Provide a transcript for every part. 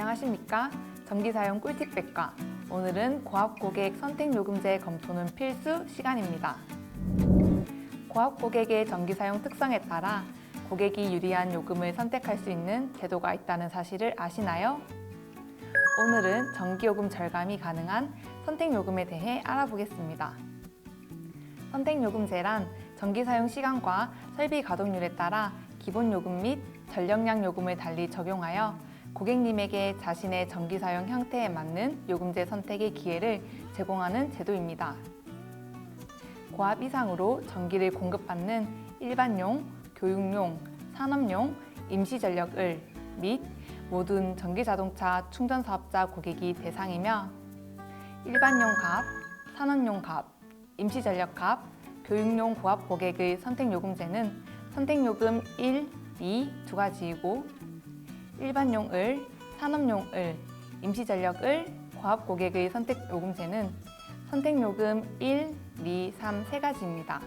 안녕하십니까? 전기사용 꿀팁 백과 오늘은 고압 고객 선택 요금제 검토는 필수 시간입니다. 고압 고객의 전기사용 특성에 따라 고객이 유리한 요금을 선택할 수 있는 제도가 있다는 사실을 아시나요? 오늘은 전기요금 절감이 가능한 선택요금에 대해 알아보겠습니다. 선택요금제란 전기사용 시간과 설비 가동률에 따라 기본요금 및 전력량 요금을 달리 적용하여 고객님에게 자신의 전기 사용 형태에 맞는 요금제 선택의 기회를 제공하는 제도입니다. 고압 이상으로 전기를 공급받는 일반용, 교육용, 산업용, 임시전력을 및 모든 전기자동차 충전 사업자 고객이 대상이며 일반용 값, 산업용 값, 임시전력 값, 교육용 고압 고객의 선택요금제는 선택요금 1, 2 두 가지이고 일반용 을, 산업용 을, 임시전력 을, 고압 고객의 선택 요금제는 선택 요금 1, 2, 3 세 가지입니다.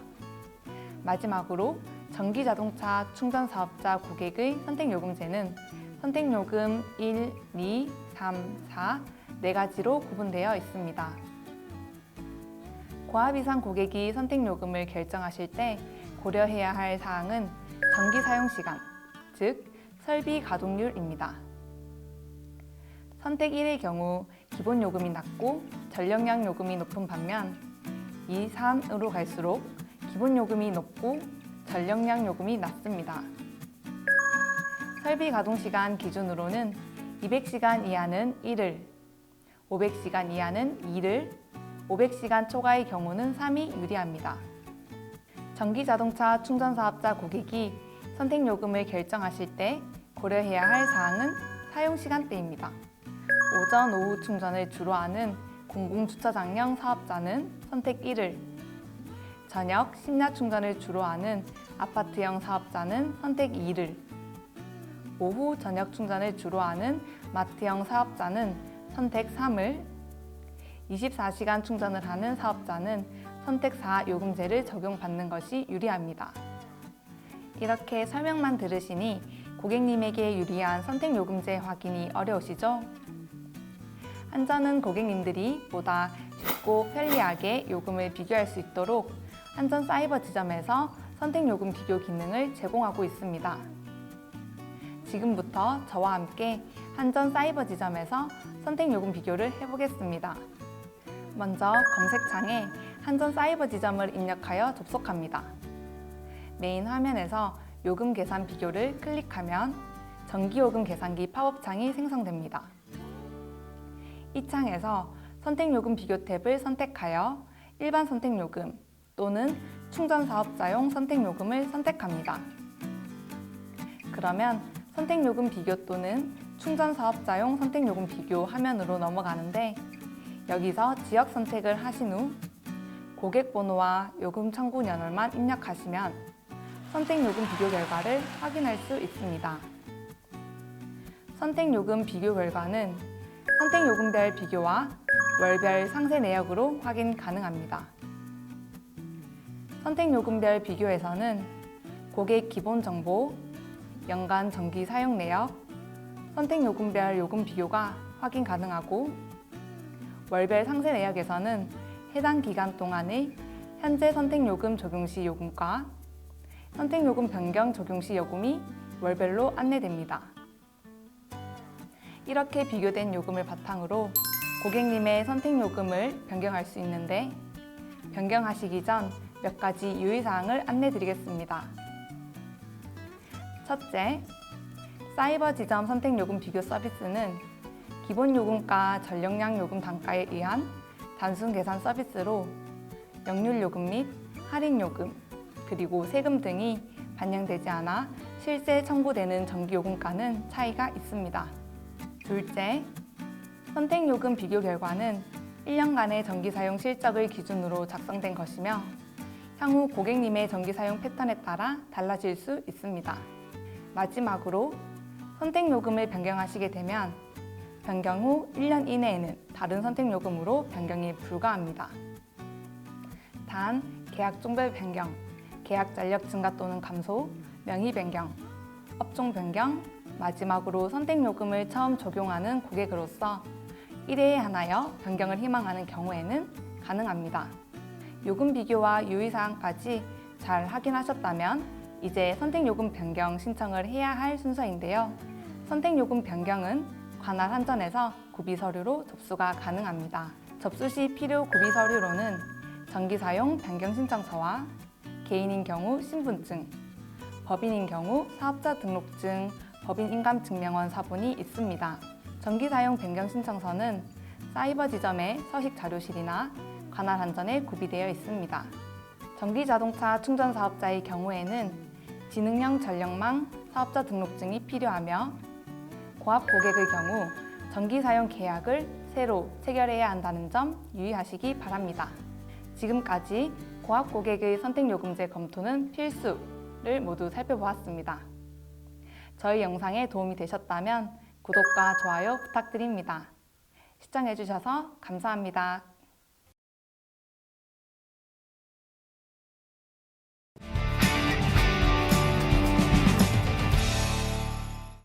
마지막으로 전기 자동차 충전 사업자 고객의 선택 요금제는 선택 요금 1, 2, 3, 4 네 가지로 구분되어 있습니다. 고압 이상 고객이 선택 요금을 결정하실 때 고려해야 할 사항은 전기 사용 시간, 즉 설비 가동률입니다. 선택 1의 경우 기본 요금이 낮고 전력량 요금이 높은 반면 2, 3으로 갈수록 기본 요금이 높고 전력량 요금이 낮습니다. 설비 가동 시간 기준으로는 200시간 이하는 1을, 500시간 이하는 2를, 500시간 초과의 경우는 3이 유리합니다. 전기 자동차 충전 사업자 고객이 선택 요금을 결정하실 때 고려해야 할 사항은 사용 시간대입니다. 오전, 오후 충전을 주로 하는 공공주차장형 사업자는 선택 1을, 저녁, 심야 충전을 주로 하는 아파트형 사업자는 선택 2를, 오후 저녁 충전을 주로 하는 마트형 사업자는 선택 3을, 24시간 충전을 하는 사업자는 선택 4 요금제를 적용받는 것이 유리합니다. 이렇게 설명만 들으시니 고객님에게 유리한 선택 요금제 확인이 어려우시죠? 한전은 고객님들이 보다 쉽고 편리하게 요금을 비교할 수 있도록 한전 사이버 지점에서 선택 요금 비교 기능을 제공하고 있습니다. 지금부터 저와 함께 한전 사이버 지점에서 선택 요금 비교를 해보겠습니다. 먼저 검색창에 한전 사이버 지점을 입력하여 접속합니다. 메인 화면에서 요금 계산 비교를 클릭하면 전기요금 계산기 팝업창이 생성됩니다. 이 창에서 선택요금 비교 탭을 선택하여 일반 선택요금 또는 충전 사업자용 선택요금을 선택합니다. 그러면 선택요금 비교 또는 충전 사업자용 선택요금 비교 화면으로 넘어가는데 여기서 지역 선택을 하신 후 고객 번호와 요금 청구 연월만 입력하시면 선택 요금 비교 결과를 확인할 수 있습니다. 선택 요금 비교 결과는 선택 요금별 비교와 월별 상세 내역으로 확인 가능합니다. 선택 요금별 비교에서는 고객 기본 정보, 연간 전기 사용 내역, 선택 요금별 요금 비교가 확인 가능하고 월별 상세 내역에서는 해당 기간 동안의 현재 선택 요금 적용 시 요금과 선택요금 변경 적용 시 요금이 월별로 안내됩니다. 이렇게 비교된 요금을 바탕으로 고객님의 선택요금을 변경할 수 있는데 변경하시기 전 몇 가지 유의사항을 안내드리겠습니다. 첫째, 사이버 지점 선택요금 비교 서비스는 기본 요금과 전력량 요금 단가에 의한 단순 계산 서비스로 역률 요금 및 할인 요금 그리고 세금 등이 반영되지 않아 실제 청구되는 전기 요금가는 차이가 있습니다. 둘째, 선택 요금 비교 결과는 1년간의 전기 사용 실적을 기준으로 작성된 것이며 향후 고객님의 전기 사용 패턴에 따라 달라질 수 있습니다. 마지막으로 선택 요금을 변경하시게 되면 변경 후 1년 이내에는 다른 선택 요금으로 변경이 불가합니다. 단 계약 종별 변경, 계약 잔력 증가 또는 감소, 명의 변경, 업종 변경, 마지막으로 선택 요금을 처음 적용하는 고객으로서 1회에 하나여 변경을 희망하는 경우에는 가능합니다. 요금 비교와 유의사항까지 잘 확인하셨다면 이제 선택 요금 변경 신청을 해야 할 순서인데요. 선택 요금 변경은 관할 한전에서 구비 서류로 접수가 가능합니다. 접수 시 필요 구비 서류로는 전기 사용 변경 신청서와 개인인 경우 신분증, 법인인 경우 사업자 등록증, 법인 인감증명원 사본이 있습니다. 전기 사용 변경 신청서는 사이버 지점의 서식 자료실이나 관할 한전에 구비되어 있습니다. 전기 자동차 충전 사업자의 경우에는 지능형 전력망 사업자 등록증이 필요하며 고압 고객의 경우 전기 사용 계약을 새로 체결해야 한다는 점 유의하시기 바랍니다. 지금까지 고압 고객의 선택 요금제 검토는 필수를 모두 살펴보았습니다. 저희 영상에 도움이 되셨다면 구독과 좋아요 부탁드립니다. 시청해주셔서 감사합니다.